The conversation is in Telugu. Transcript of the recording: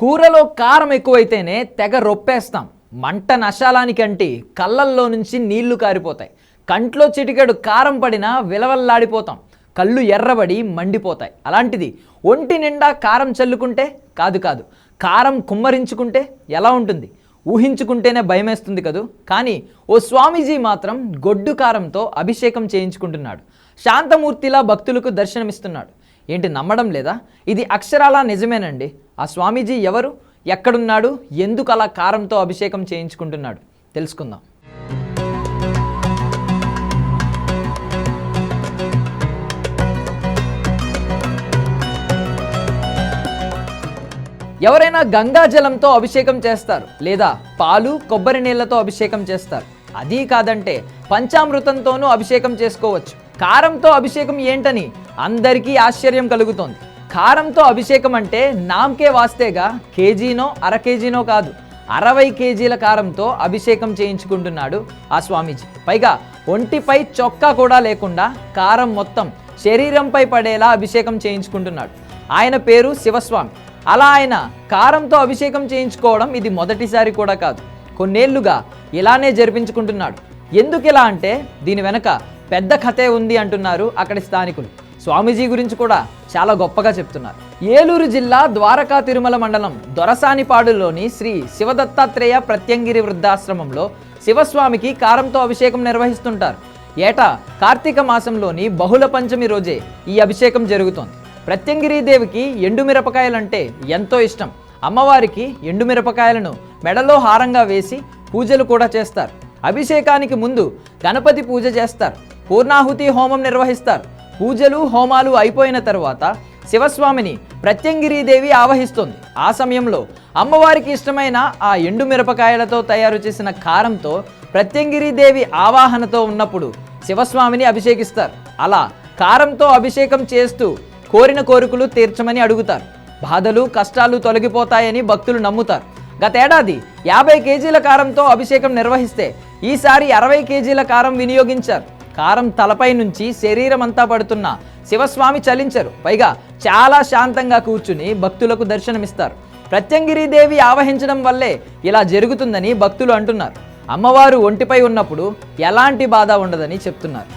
కూరలో కారం ఎక్కువైతేనే తెగ రొప్పేస్తాం. మంట నశాలానికి అంటి కళ్ళల్లో నుంచి నీళ్ళు కారిపోతాయి. కంట్లో చిటికెడు కారం పడినా విలవల్లాడిపోతాం. కళ్ళు ఎర్రబడి మండిపోతాయి. అలాంటిది ఒంటి నిండా కారం చల్లుకుంటే కాదు కాదు కారం కుమ్మరించుకుంటే ఎలా ఉంటుంది? ఊహించుకుంటేనే భయమేస్తుంది కదూ? కానీ ఓ స్వామీజీ మాత్రం గొడ్డు కారంతో అభిషేకం చేయించుకుంటున్నాడు. శాంతమూర్తిలా భక్తులకు దర్శనమిస్తున్నాడు. ఏంటి నమ్మడం లేదా? ఇది అక్షరాలా నిజమేనండి. ఆ స్వామీజీ ఎవరు? ఎక్కడున్నాడు? ఎందుకు అలా కారంతో అభిషేకం చేయించుకుంటున్నాడు? తెలుసుకుందాం. ఎవరైనా గంగా జలంతో అభిషేకం చేస్తారు లేదా పాలు కొబ్బరి నీళ్ళతో అభిషేకం చేస్తారు. అది కాదంటే పంచామృతంతోనూ అభిషేకం చేసుకోవచ్చు. కారంతో అభిషేకం ఏంటని అందరికీ ఆశ్చర్యం కలుగుతోంది. కారంతో అభిషేకం అంటే నామ్కే వాస్తేగా కేజీనో అర కేజీనో కాదు అరవై కేజీల కారంతో అభిషేకం చేయించుకుంటున్నాడు ఆ స్వామీజీ. పైగా ఒంటిపై చొక్కా కూడా లేకుండా కారం మొత్తం శరీరంపై పడేలా అభిషేకం చేయించుకుంటున్నాడు. ఆయన పేరు శివస్వామి. అలా ఆయన కారంతో అభిషేకం చేయించుకోవడం ఇది మొదటిసారి కూడా కాదు. కొన్నేళ్ళుగా ఇలానే జరిపించుకుంటున్నాడు. ఎందుకు ఇలా అంటే దీని వెనక పెద్ద కథే ఉంది అంటున్నారు అక్కడి స్థానికులు. స్వామీజీ గురించి కూడా చాలా గొప్పగా చెప్తున్నారు. ఏలూరు జిల్లా ద్వారకా తిరుమల మండలం దొరసానిపాడులోని శ్రీ శివదత్తాత్రేయ ప్రత్యంగిరి వృద్ధాశ్రమంలో శివస్వామికి కారంతో అభిషేకం నిర్వహిస్తుంటారు. ఏటా కార్తీక మాసంలోని బహుళ పంచమి రోజే ఈ అభిషేకం జరుగుతోంది. ప్రత్యంగిరి దేవికి ఎండుమిరపకాయలంటే ఎంతో ఇష్టం. అమ్మవారికి ఎండుమిరపకాయలను మెడలో హారంగా వేసి పూజలు కూడా చేస్తారు. అభిషేకానికి ముందు గణపతి పూజ చేస్తారు. పూర్ణాహుతి హోమం నిర్వహిస్తారు. పూజలు హోమాలు అయిపోయిన తర్వాత శివస్వామిని ప్రత్యంగిరీదేవి ఆవహిస్తుంది. ఆ సమయంలో అమ్మవారికి ఇష్టమైన ఆ ఎండు మిరపకాయలతో తయారు చేసిన కారంతో ప్రత్యంగిరీదేవి ఆవాహనతో ఉన్నప్పుడు శివస్వామిని అభిషేకిస్తారు. అలా కారంతో అభిషేకం చేస్తూ కోరిన కోరికలు తీర్చమని అడుగుతారు. బాధలు కష్టాలు తొలగిపోతాయని భక్తులు నమ్ముతారు. గతేడాది యాభై కేజీల కారంతో అభిషేకం నిర్వహిస్తే ఈసారి అరవై కేజీల కారం వినియోగించారు. కారం తలపై నుంచి శరీరం అంతా పడుతున్న శివస్వామి చలించరు. పైగా చాలా శాంతంగా కూర్చుని భక్తులకు దర్శనమిస్తారు. ప్రత్యంగిరిదేవి ఆవహించడం వల్లే ఇలా జరుగుతుందని భక్తులు అంటున్నారు. అమ్మవారు ఒంటిపై ఉన్నప్పుడు ఎలాంటి బాధ ఉండదని చెప్తున్నారు.